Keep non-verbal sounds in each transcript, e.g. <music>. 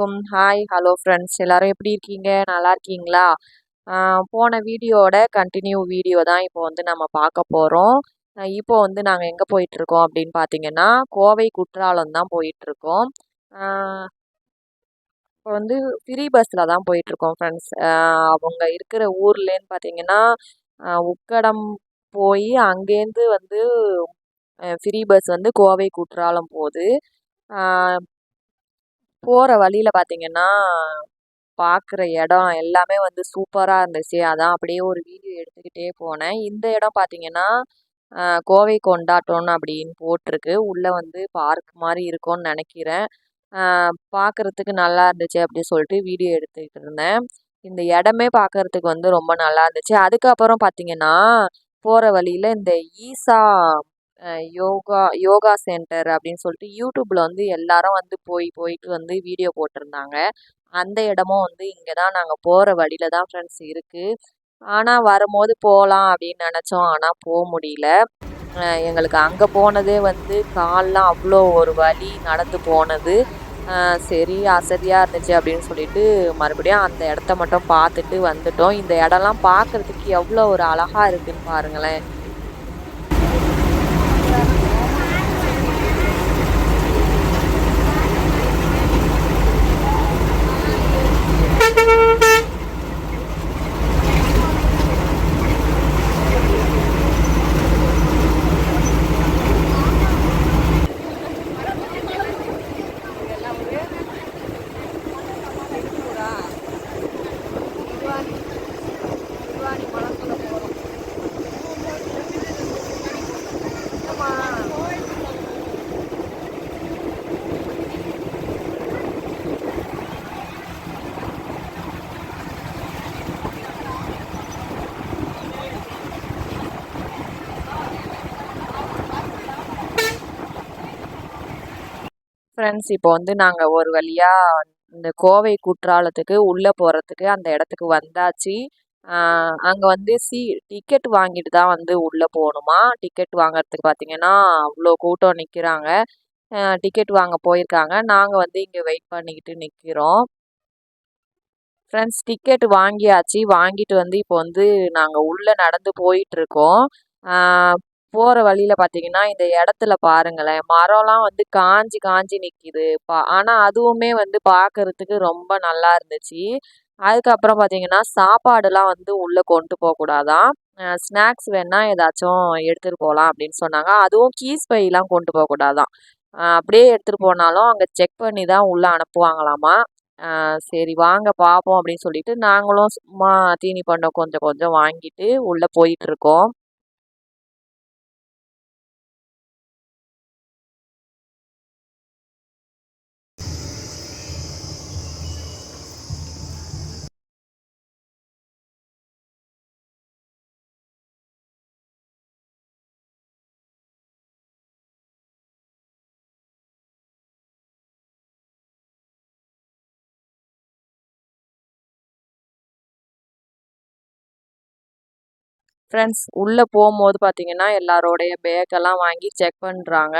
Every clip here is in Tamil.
அலைக்கும் ஹாய் ஹலோ ஃப்ரெண்ட்ஸ் எல்லோரும் எப்படி இருக்கீங்க? நல்லா இருக்கீங்களா? போன வீடியோட கண்டினியூ வீடியோ தான் இப்போ வந்து நம்ம பார்க்க போகிறோம் இப்போ வந்து நாங்கள் எங்கே போயிட்டுருக்கோம் அப்படின்னு பார்த்தீங்கன்னா கோவை குற்றாலம் தான் போயிட்டுருக்கோம். இப்போ வந்து ஃப்ரீ பஸ்ஸில் தான் போயிட்டுருக்கோம் ஃப்ரெண்ட்ஸ் அவங்க இருக்கிற ஊர்லேன்னு பார்த்தீங்கன்னா உக்கடம் போய் அங்கேருந்து வந்து ஃப்ரீ பஸ் வந்து கோவை குற்றாலம் போகுது. போகிற வழியில் பார்த்தீங்கன்னா பார்க்குற இடம் எல்லாமே வந்து சூப்பராக இருந்துச்சு. அதான் அப்படியே ஒரு வீடியோ எடுத்துக்கிட்டே போனேன். இந்த இடம் பார்த்தீங்கன்னா கோவை கொண்டாட்டம்னு அப்படின்னு போட்டிருக்கு. உள்ளே வந்து பார்க் மாதிரி இருக்கும்னு நினைக்கிறேன். பார்க்குறதுக்கு நல்லா இருந்துச்சு அப்படி சொல்லிட்டு வீடியோ எடுத்துக்கிட்டு இருந்தேன். இந்த இடமே பார்க்குறதுக்கு வந்து ரொம்ப நல்லா இருந்துச்சு. அதுக்கப்புறம் பார்த்தீங்கன்னா போகிற வழியில் இந்த ஈசா யோகா யோகா சென்டர் அப்படின்னு சொல்லிட்டு யூடியூப்பில் வந்து எல்லாரும் வந்து போய் போயிட்டு வந்து வீடியோ போட்டிருந்தாங்க. அந்த இடமும் வந்து இங்கே தான் நாங்கள் போகிற வழியில தான் ஃப்ரெண்ட்ஸ் இருக்குது ஆனால் வரும்போது போகலாம் அப்படின்னு நினச்சோம். ஆனால் போக முடியல. எங்களுக்கு அங்கே போனதே வந்து கால்லாம் அவ்வளோ ஒரு வலி நடந்து போனது. சரி அசதியாக இருந்துச்சு அப்படின்னு சொல்லிட்டு மறுபடியும் அந்த இடத்த மட்டும் பார்த்துட்டு வந்துட்டோம். இந்த இடம்லாம் பார்க்குறதுக்கு எவ்வளோ ஒரு அழகாக இருக்குதுன்னு பாருங்களேன். ஃப்ரெண்ட்ஸ் இப்போ வந்து நாங்கள் ஒரு வழியாக இந்த கோவை குற்றாலத்துக்கு உள்ளே போகிறதுக்கு அந்த இடத்துக்கு வந்தாச்சு. அங்கே வந்து சி டிக்கெட் வாங்கிட்டு தான் வந்து உள்ளே போகணுமா? டிக்கெட் வாங்குறதுக்கு பார்த்தீங்கன்னா அவ்வளோ கூட்டம் நிற்கிறாங்க டிக்கெட் வாங்க போயிருக்காங்க. நாங்கள் வந்து இங்கே வெயிட் பண்ணிக்கிட்டு நிற்கிறோம் ஃப்ரெண்ட்ஸ் டிக்கெட் வாங்கியாச்சு. வாங்கிட்டு வந்து இப்போ வந்து நாங்கள் உள்ளே நடந்து போயிட்டுருக்கோம் போகிற வழியில் பார்த்தீங்கன்னா இந்த இடத்துல பாருங்களேன். மரம்லாம் வந்து காஞ்சி காஞ்சி நிற்கிது பா ஆனால் அதுவுமே வந்து பார்க்கறதுக்கு ரொம்ப நல்லா இருந்துச்சு. அதுக்கப்புறம் பார்த்தீங்கன்னா சாப்பாடுலாம் வந்து உள்ளே கொண்டு போகக்கூடாதான் ஸ்நாக்ஸ் வேணால் ஏதாச்சும் எடுத்துகிட்டு போகலாம் அப்படின்னு சொன்னாங்க. அதுவும் கீஸ் பையெலாம் கொண்டு போகக்கூடாதான் அப்படியே எடுத்துகிட்டு போனாலும் அங்கே செக் பண்ணி தான் உள்ளே அனுப்புவாங்களாமா. சரி வாங்க பார்ப்போம் அப்படின்னு சொல்லிட்டு நாங்களும் சும்மா தீனி பண்ண கொஞ்சம் கொஞ்சம் வாங்கிட்டு உள்ளே போயிட்டுருக்கோம் ஃப்ரெண்ட்ஸ் உள்ளே போகும்போது பார்த்தீங்கன்னா எல்லாரோடைய பேக்கெல்லாம் வாங்கி செக் பண்ணுறாங்க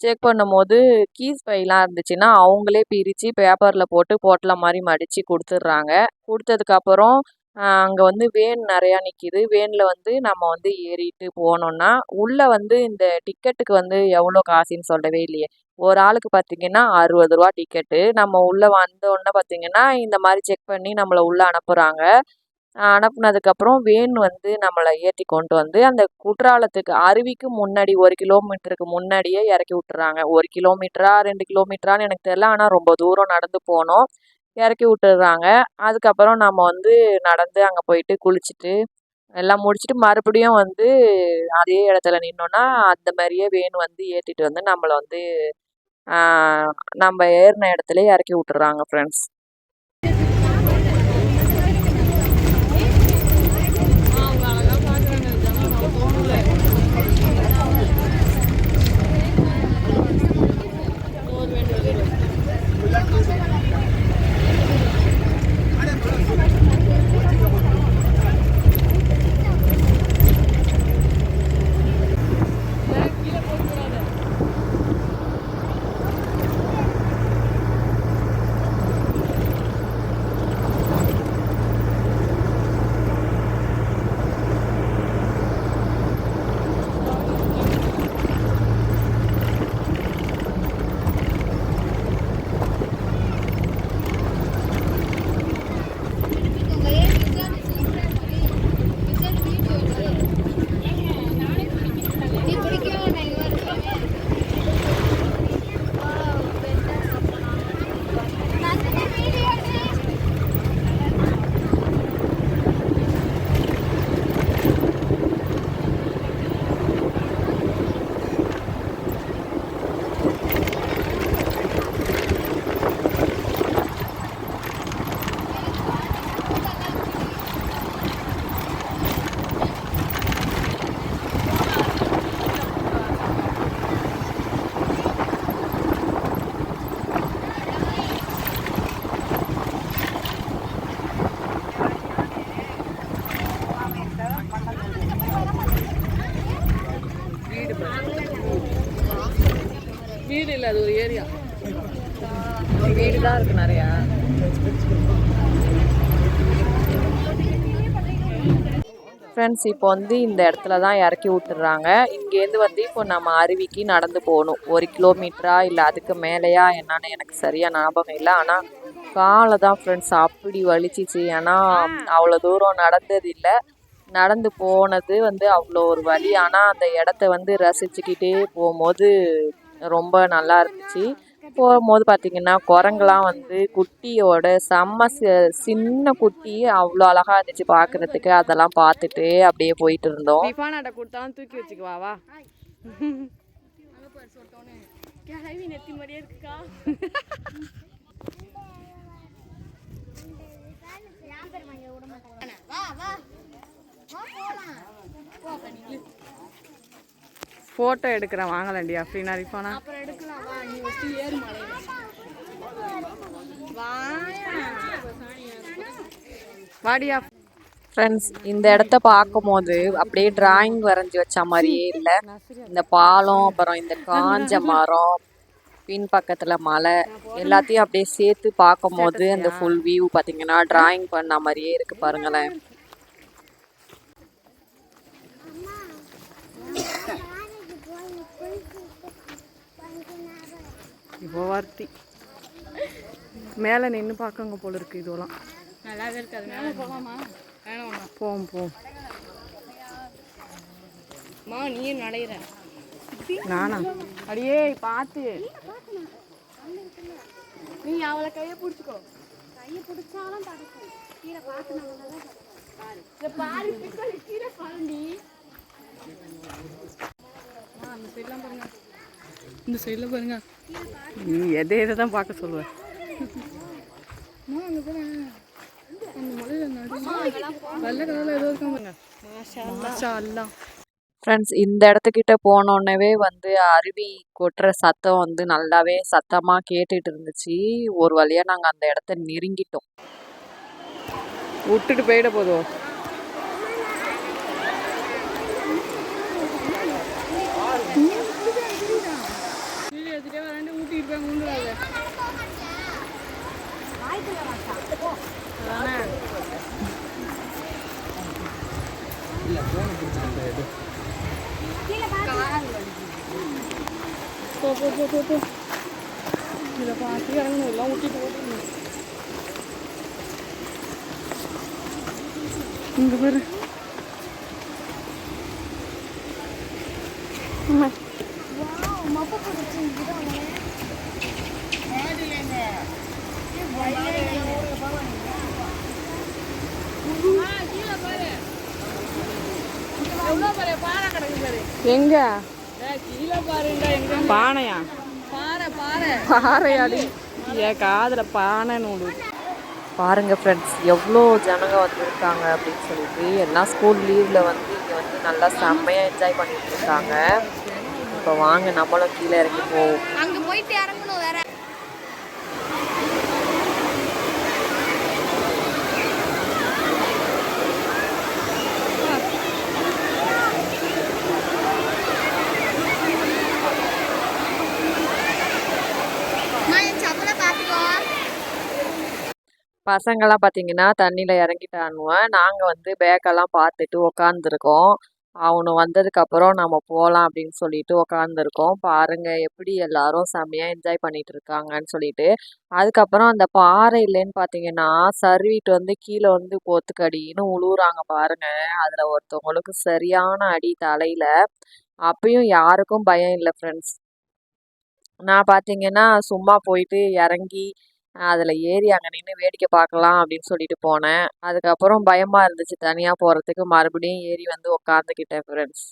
செக் பண்ணும்போது கீஸ் பையெலாம் இருந்துச்சுன்னா அவங்களே பிரித்து பேப்பரில் போட்டு போட்டில் மாதிரி மடித்து கொடுத்துட்றாங்க. கொடுத்ததுக்கப்புறம் அங்கே வந்து வேன் நிறையா நிற்கிது வேனில் வந்து நம்ம வந்து ஏறிட்டு போனோம்னா உள்ளே வந்து இந்த டிக்கெட்டுக்கு வந்து எவ்வளோ காசுன்னு சொல்லவே இல்லையே. ஒரு ஆளுக்கு பார்த்தீங்கன்னா அறுபது ரூபா டிக்கெட்டு நம்ம உள்ளே வந்தோடனே பார்த்தீங்கன்னா இந்த மாதிரி செக் பண்ணி நம்மளை உள்ளே அனுப்புகிறாங்க அனுப்புனதுக்கப்புறம் வேன் வந்து நம்மளை ஏற்றி கொண்டு வந்து அந்த குற்றாலத்துக்கு அருவிக்கு முன்னாடி ஒரு கிலோமீட்டருக்கு முன்னாடியே இறக்கி விட்டுறாங்க. ஒரு கிலோமீட்டரா ரெண்டு கிலோமீட்டரான்னு எனக்கு தெரில ஆனால் ரொம்ப தூரம் நடந்து போனோம். இறக்கி விட்டுடுறாங்க அதுக்கப்புறம் நம்ம வந்து நடந்து அங்கே போயிட்டு குளிச்சுட்டு எல்லாம் முடிச்சுட்டு மறுபடியும் வந்து அதே இடத்துல நின்னோன்னா அந்த மாதிரியே வேன் வந்து ஏற்றிட்டு வந்து நம்மளை வந்து நம்ம ஏறின இடத்துல இறக்கி விட்டுறாங்க ஃப்ரெண்ட்ஸ் ஃப்ரெண்ட்ஸ் இப்போ வந்து இந்த இடத்துல தான் இறக்கி விட்டுறாங்க. இங்கேருந்து வந்து இப்போ நம்ம அருவிக்கு நடந்து போகணும். ஒரு கிலோமீட்டரா இல்லை அதுக்கு மேலேயா என்னன்னு எனக்கு சரியாக ஞாபகம் இல்லை. ஆனால் காலை தான் ஃப்ரெண்ட்ஸ் அப்படி வலிச்சிச்சு. ஏன்னா அவ்வளோ தூரம் நடந்தது இல்லை. நடந்து போனது வந்து அவ்வளோ ஒரு வலி. ஆனால் அந்த இடத்த வந்து ரசிச்சுக்கிட்டே போகும்போது ரொம்ப நல்லா இருந்துச்சு. போகும்போது பார்த்தீங்கன்னா குரங்கெல்லாம் வந்து குட்டியோட செம்ம சி- சின்ன குட்டி அவ்வளோ அழகா இருந்துச்சு பார்க்கறதுக்கு அதெல்லாம் பார்த்துட்டு அப்படியே போயிட்டு இருந்தோம். கொடுத்தாலும் தூக்கி வச்சுக்குவா வா ஃபோட்டோ எடுக்கிறேன். வாங்கலாண்டி அப்படின்னா ரிஃபானா. வாடியா ஃப்ரெண்ட்ஸ் இந்த இடத்த பார்க்கும்போது அப்படியே டிராயிங் வரைஞ்சி வச்ச மாதிரியே இல்லை. இந்த பாலம் அப்புறம் இந்த காஞ்ச மரம் பின் பக்கத்தில் மலை எல்லாத்தையும் அப்படியே சேர்த்து பார்க்கும்போது அந்த ஃபுல் வியூ பார்த்தீங்கன்னா டிராயிங் பண்ண மாதிரியே இருக்கு பாருங்களேன். வார்த்தி. மேலே நின்று பார்க்கங்க போல இருக்கு இதெல்லாம். நல்லாவே இருக்காது மேலே போகலாமா போம் போம் மா நீயும் நடையிற. நானா? அடியே பார்த்து நீ அவளை கையை பிடிச்சிக்கோ. இந்த சைடில் பாருங்க. நீ எதை எதை தான் பார்க்க சொல்லுவ வெள்ளை கலரில் ஏதோ இருக்காங்க மாஷா அல்லா ஃப்ரெண்ட்ஸ் இந்த இடத்துக்கிட்ட போனோடனே வந்து அருவி கொட்டுற சத்தம் வந்து நல்லாவே சத்தமாக கேட்டுட்டு இருந்துச்சு. ஒரு வழியாக நாங்கள் அந்த இடத்த நெருங்கிட்டோம். விட்டுட்டு போயிட போதும். போ போ போ போ போ இதில் பார்த்து இறங்கணும் எல்லாம் ஊட்டிட்டு போகணும் இங்க பாரு எங்க பானையா பாறையாடி. என் காதுல பானை நூடு பாருங்க ஃப்ரெண்ட்ஸ் எவ்வளோ ஜனங்க வந்திருக்காங்க அப்படின்னு சொல்லிட்டு எல்லாம் ஸ்கூல் லீவில் வந்து இங்கே வந்து நல்லா செம்மையாக என்ஜாய் பண்ணிட்டு இருக்காங்க. இப்போ வாங்க நம்மளும் கீழே இறங்கி போவோம். அங்க போயிட்டு இறங்கணும் வேற. பசங்கள்லாம் பார்த்தீங்கன்னா தண்ணியில் இறங்கிட்டானுவன் நாங்கள் வந்து பேக்கெல்லாம் பார்த்துட்டு உக்காந்துருக்கோம். அவனு வந்ததுக்கப்புறம் நம்ம போகலாம் அப்படின்னு சொல்லிட்டு உக்காந்துருக்கோம். பாருங்கள் எப்படி எல்லாரும் செம்மையாக என்ஜாய் பண்ணிட்டு இருக்காங்கன்னு சொல்லிட்டு. அதுக்கப்புறம் அந்த பாறை இல்லைன்னு பார்த்தீங்கன்னா சர்வீட்டு வந்து கீழே வந்து போத்துக்கடின்னு உழுவுறாங்க பாருங்கள் அதில் ஒருத்தவங்களுக்கு சரியான அடி தலையில். அப்பயும் யாருக்கும் பயம் இல்லை ஃப்ரெண்ட்ஸ் நான் பார்த்தீங்கன்னா சும்மா போயிட்டு இறங்கி அதில் ஏறி அங்கே நின்று வேடிக்கை பார்க்கலாம் அப்படின்னு சொல்லிட்டு போனேன். அதுக்கப்புறம் பயமாக இருந்துச்சு. தனியாக போகிறதுக்கு மறுபடியும் ஏறி வந்து உக்காந்துக்கிட்டேன் ஃப்ரெண்ட்ஸ்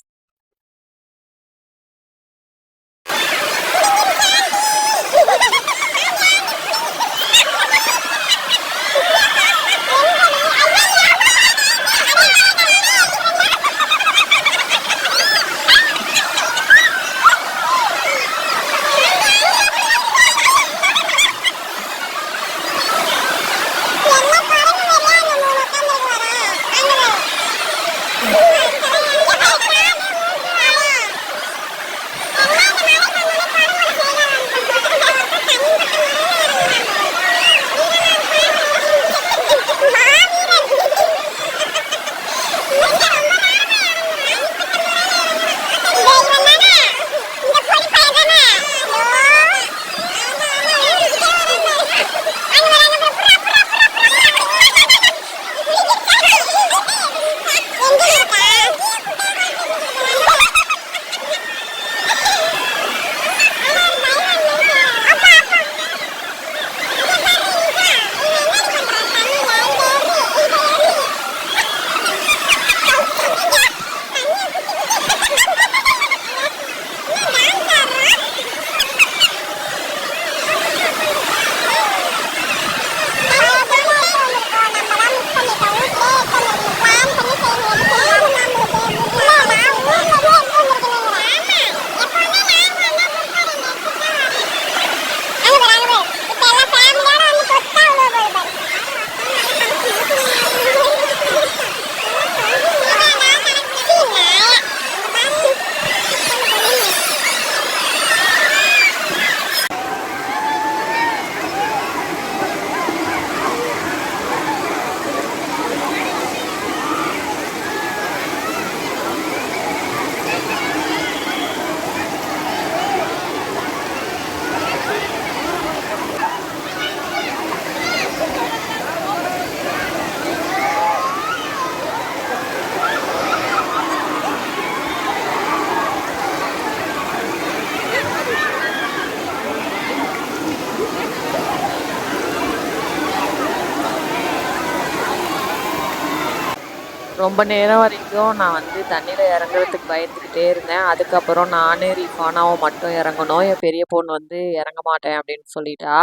ரொம்ப நேரம் வரைக்கும் நான் வந்து தண்ணியில் இறங்குறதுக்கு பயந்துக்கிட்டே இருந்தேன். அதுக்கப்புறம் நானே ரீஃபானாவும் மட்டும் இறங்கணும். என் பெரிய பொண்ணு வந்து இறங்க மாட்டேன் அப்படின்னு சொல்லிட்டா.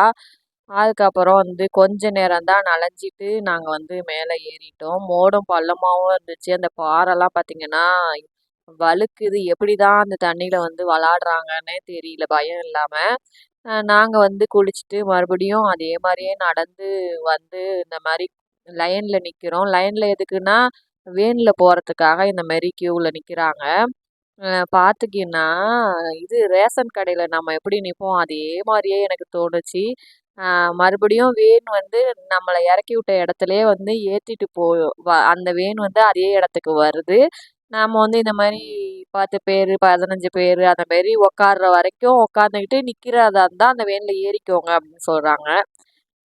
அதுக்கப்புறம் வந்து கொஞ்ச நேரம் தான் நனைஞ்சிட்டு நாங்கள் வந்து மேலே ஏறிட்டோம். மோடும் பள்ளமாகவும் இருந்துச்சு. அந்த பாறைலாம் பார்த்தீங்கன்னா வழுக்குது. எப்படி தான் அந்த தண்ணியில் வந்து விளாடுறாங்கன்னே தெரியல. பயம் இல்லாமல் நாங்கள் வந்து குளிச்சுட்டு மறுபடியும் அதே மாதிரியே நடந்து வந்து இந்த மாதிரி லைனில் நிற்கிறோம் லைனில் எதுக்குன்னா வேனில் போகிறதுக்காக இந்த மாரி க்யூவில் நிற்கிறாங்க பார்த்துக்கினா இது ரேஷன் கடையில் நம்ம எப்படி நிற்போம் அதே மாதிரியே எனக்கு தோணுச்சு. மறுபடியும் வேன் வந்து நம்மளை இறக்கி விட்ட இடத்துலையே வந்து ஏற்றிட்டு போ வ அந்த வேன் வந்து அதே இடத்துக்கு வருது. நாம் வந்து இந்த மாதிரி பத்து பேர் பதினஞ்சு பேர் அந்த மாரி உக்கார்ற வரைக்கும் உக்காந்துக்கிட்டு நிற்கிறதா இருந்தால் அந்த வேனில் ஏறிக்கோங்க அப்படின்னு சொல்கிறாங்க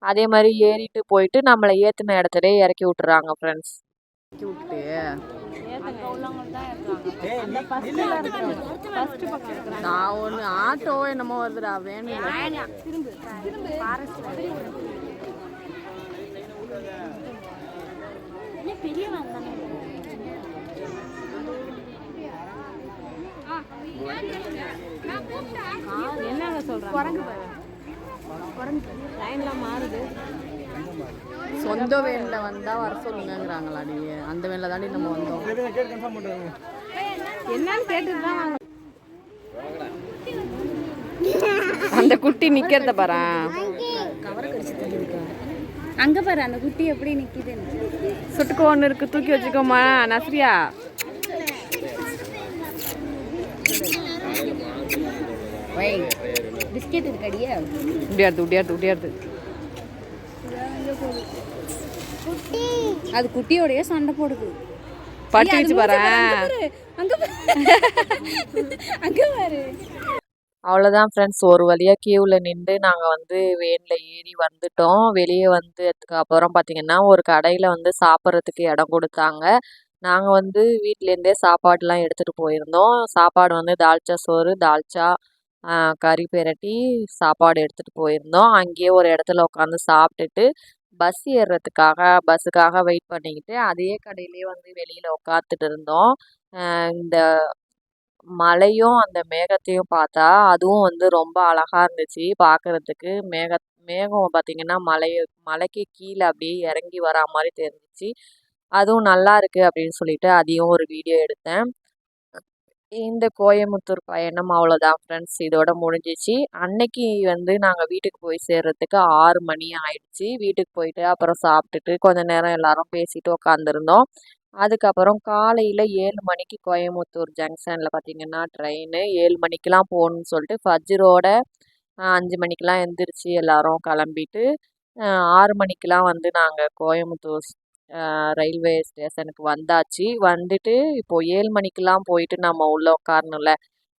அதே மாதிரி ஏறிட்டு போயிட்டு நம்மளை ஏற்றின இடத்துல இறக்கி விட்டுறாங்க ஃப்ரெண்ட்ஸ் விட்டு நான் ஒன்று ஆட்டோ என்னமோ வருதுடா வேணும் என்னங்க சொல்றாங்க? குரங்கு பாரு. குரங்கு. லைன்லாம் மாறுது. சொந்த வேனில் வந்தால் வர சொல்லுங்கங்கிறாங்களாடி. அந்த வேனில் தாண்டி நம்ம வந்தோம். என்னன்னு கேட்டுட்டு தான் அந்த குட்டி நிற்கிறத பாரு. அங்க பாரு அந்த குட்டி எப்படி நிக்குதுன்னு. சுட்டுக்கு ஒன்று இருக்கு தூக்கி வச்சுக்கோமா நஸ்ரியா. பிஸ்கெட் இருக்கடியா. உடியாருது உடியாருது உடியாருது அது குட்டியோடய சண்டை போடுது. பாரு அங்க பாரு <laughs> அவ்வளோதான் ஃப்ரெண்ட்ஸ் ஒரு வழியாக கியூவில் நின்று நாங்கள் வந்து வேனில் ஏறி வந்துட்டோம். வெளியே வந்ததுக்கு அப்புறம் பார்த்தீங்கன்னா ஒரு கடையில் வந்து சாப்பிட்றதுக்கு இடம் கொடுத்தாங்க. நாங்கள் வந்து வீட்டிலேருந்தே சாப்பாடுலாம் எடுத்துகிட்டு போயிருந்தோம். சாப்பாடு வந்து தால்ச்சா சோறு தால்ச்சா கறி பெரட்டி சாப்பாடு எடுத்துகிட்டு போயிருந்தோம். அங்கேயே ஒரு இடத்துல உட்காந்து சாப்பிட்டுட்டு பஸ் ஏறுறதுக்காக பஸ்ஸுக்காக வெயிட் பண்ணிக்கிட்டு அதே கடையிலே வந்து வெளியில் உட்காந்துட்டு இருந்தோம். இந்த மலையும் அந்த மேகத்தையும் பார்த்தா அதுவும் வந்து ரொம்ப அழகாக இருந்துச்சு பார்க்குறதுக்கு. மேக மேகம் பார்த்திங்கன்னா மலை மலைக்கு கீழே அப்படியே இறங்கி வரா மாதிரி தெரிஞ்சிச்சு. அதுவும் நல்லா இருக்குது அப்படின்னு சொல்லிட்டு அதையும் ஒரு வீடியோ எடுத்தேன். இந்த கோயமுத்தூர் பயணம் அவ்வளோதான் ஃப்ரெண்ட்ஸ் இதோட முடிஞ்சிச்சு. அன்னைக்கு வந்து நாங்கள் வீட்டுக்கு போய் சேர்றதுக்கு ஆறு மணி ஆயிடுச்சு. வீட்டுக்கு போயிட்டு அப்புறம் சாப்பிட்டுட்டு கொஞ்ச நேரம் எல்லாரும் பேசிட்டு உட்காந்துருந்தோம் அதுக்கப்புறம் காலையில் ஏழு மணிக்கு கோயமுத்தூர் ஜங்ஷனில் பார்த்தீங்கன்னா ட்ரெயின் ஏழு மணிக்கெலாம் போகணுன்னு சொல்லிட்டு ஃபஜ்ரோட அஞ்சு மணிக்கெலாம் எந்திரிச்சு எல்லாரும் கிளம்பிட்டு ஆறு மணிக்கெலாம் வந்து நாங்கள் கோயமுத்தூர் ரயில்வே ஸ்டேஷனுக்கு வந்தாச்சு. வந்துட்டு இப்போது ஏழு மணிக்கெலாம் போயிட்டு நம்ம உள்ளே உட்காரணும்ல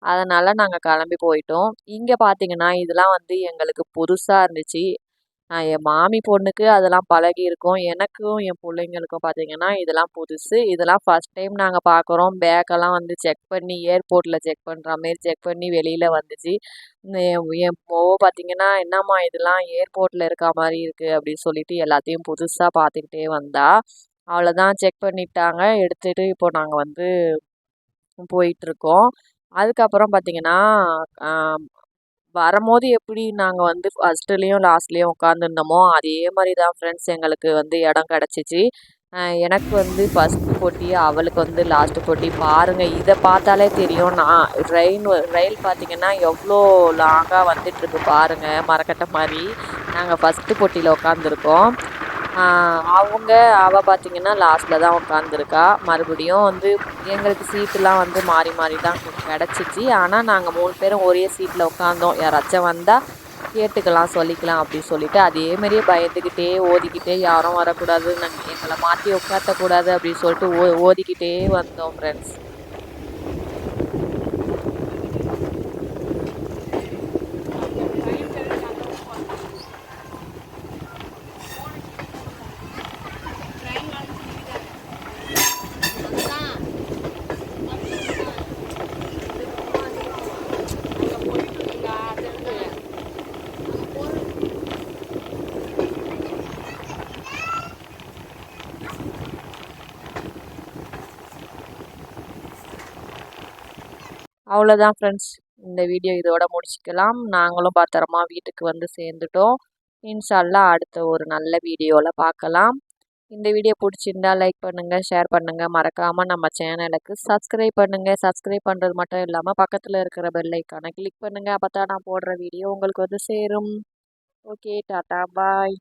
அதனால் நாங்கள் கிளம்பி போயிட்டோம். இங்கே பார்த்தீங்கன்னா இதெல்லாம் வந்து எங்களுக்கு புதுசாக இருந்துச்சு. என் மாமி பொண்ணுக்கு அதெல்லாம் பழகி இருக்கும். எனக்கும் என் பிள்ளைங்களுக்கும் பார்த்தீங்கன்னா இதெல்லாம் புதுசு. இதெல்லாம் ஃபஸ்ட் டைம் நாங்கள் பார்க்குறோம் பேக்கெல்லாம் வந்து செக் பண்ணி ஏர்போர்ட்டில் செக் பண்ணுற மாரி செக் பண்ணி வெளியில் வந்துச்சு. என் என் பார்த்தீங்கன்னா என்னம்மா இதெல்லாம் ஏர்போர்ட்டில் இருக்க மாதிரி இருக்குது அப்படின்னு சொல்லிட்டு எல்லாத்தையும் புதுசாக பார்த்துக்கிட்டே வந்தா. அவ்வளோதான் செக் பண்ணிட்டாங்க. எடுத்துகிட்டு இப்போ நாங்கள் வந்து போயிட்டுருக்கோம் அதுக்கப்புறம் பார்த்தீங்கன்னா வரும்போது எப்படி நாங்கள் வந்து ஃபஸ்ட்டுலேயும் லாஸ்ட்லேயும் உட்காந்துருந்தோமோ அதே மாதிரி தான் ஃப்ரெண்ட்ஸ் எங்களுக்கு வந்து இடம் கிடச்சிச்சு. எனக்கு வந்து ஃபஸ்ட்டு போட்டி அவளுக்கு வந்து லாஸ்ட்டு போட்டி. பாருங்கள் இதை பார்த்தாலே தெரியும். நான் ட்ரெயின் ரயில் பார்த்தீங்கன்னா எவ்வளோ லாங்காக வந்துட்டுருக்கு பாருங்கள் மரக்கட்டை மாதிரி. நாங்கள் ஃபஸ்ட்டு போட்டியில் உட்காந்துருக்கோம் அவங்க அவள் பார்த்தீங்கன்னா லாஸ்ட்டில் தான் உட்காந்துருக்கா மறுபடியும் வந்து எங்களுக்கு சீட்டுலாம் வந்து மாறி மாறி தான் கிடச்சிச்சு. ஆனால் நாங்கள் மூணு பேரும் ஒரே சீட்டில் உட்காந்தோம் யாராச்சும் வந்தால் கேட்டுக்கலாம் சொல்லிக்கலாம் அப்படின்னு சொல்லிட்டு அதே மாதிரியே பயந்துக்கிட்டே ஓதிக்கிட்டே யாரும் வரக்கூடாது நாங்கள் எங்களை மாற்றி உட்காத்தக்கூடாது அப்படின்னு சொல்லிட்டு ஓ ஓதிக்கிட்டே வந்தோம் ஃப்ரெண்ட்ஸ் அவ்வளோதான் ஃப்ரெண்ட்ஸ் இந்த வீடியோ இதோட முடிச்சுக்கலாம். நாங்களும் பத்திரமா வீட்டுக்கு வந்து சேர்ந்துட்டோம். இன்ஷால்லா அடுத்த ஒரு நல்ல வீடியோவில் பார்க்கலாம். இந்த வீடியோ பிடிச்சிருந்தா லைக் பண்ணுங்கள் ஷேர் பண்ணுங்கள் மறக்காமல் நம்ம சேனலுக்கு சப்ஸ்கிரைப் பண்ணுங்கள் சப்ஸ்கிரைப் பண்ணுறது மட்டும் இல்லாமல் பக்கத்தில் இருக்கிற பெல் கிளிக் பண்ணுங்கள் அப்போ தான் நான் போடுற வீடியோ உங்களுக்கு வந்து சேரும். ஓகே டாட்டா பாய்